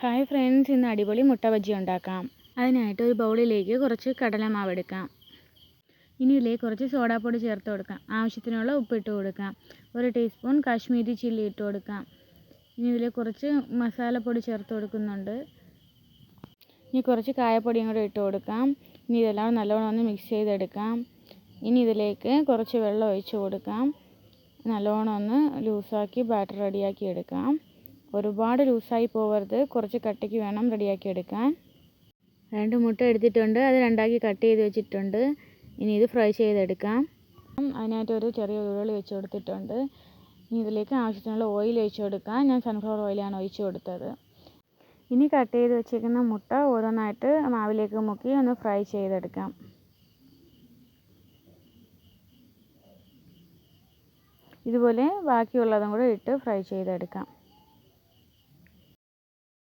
Hi friends ഇന്ന് അടിപൊളി മുട്ട ബജ്ജി ഉണ്ടാക്കാം. അതിനായിട്ട് ഒരു ബൗളിലേക്ക് കുറച്ച് കടലമാവ് എടുക്കാം. ഇനി ഇതിലേക്ക് കുറച്ച് സോഡാപ്പൊടി ചേർത്ത് കൊടുക്കാം. ആവശ്യത്തിനുള്ള ഉപ്പിട്ട് കൊടുക്കാം. ഒരു ടീസ്പൂൺ കാശ്മീരി ചില്ലി ഇട്ട് കൊടുക്കാം. ഇനി ഇതിൽ കുറച്ച് മസാലപ്പൊടി ചേർത്ത് കൊടുക്കുന്നുണ്ട്. ഇനി കുറച്ച് കായപ്പൊടിയും കൂടെ ഇട്ട് കൊടുക്കാം. ഇനി ഇതെല്ലാം നല്ലോണം ഒന്ന് മിക്സ് ചെയ്തെടുക്കാം. ഇനി ഇതിലേക്ക് കുറച്ച് വെള്ളം ഒഴിച്ച് കൊടുക്കാം. നല്ലോണം ഒന്ന് ലൂസാക്കി ബാറ്റർ റെഡിയാക്കി എടുക്കാം. ഒരുപാട് ലൂസായി പോകരുത് കുറച്ച് കട്ടിക്ക് വേണം റെഡിയാക്കി എടുക്കാൻ രണ്ട് മുട്ട എടുത്തിട്ടുണ്ട്. അത് രണ്ടാക്കി കട്ട് ചെയ്ത് വെച്ചിട്ടുണ്ട്. ഇനി ഇത് ഫ്രൈ ചെയ്തെടുക്കാം. അതിനായിട്ട് ഒരു ചെറിയ ഉരുളി വെച്ച് കൊടുത്തിട്ടുണ്ട്. ഇനി ഇതിലേക്ക് ആവശ്യത്തിനുള്ള ഓയിൽ ഒഴിച്ചു കൊടുക്കാം. ഞാൻ സൺഫ്ലവർ ഓയിലാണ് ഒഴിച്ചു കൊടുത്തത്. ഇനി കട്ട് ചെയ്ത് വെച്ചിരിക്കുന്ന മുട്ട ഓരോന്നായിട്ട് മാവിലേക്ക് മുക്കി ഒന്ന് ഫ്രൈ ചെയ്തെടുക്കാം. ഇതുപോലെ ബാക്കിയുള്ളതും കൂടെ ഇട്ട് ഫ്രൈ ചെയ്തെടുക്കാം.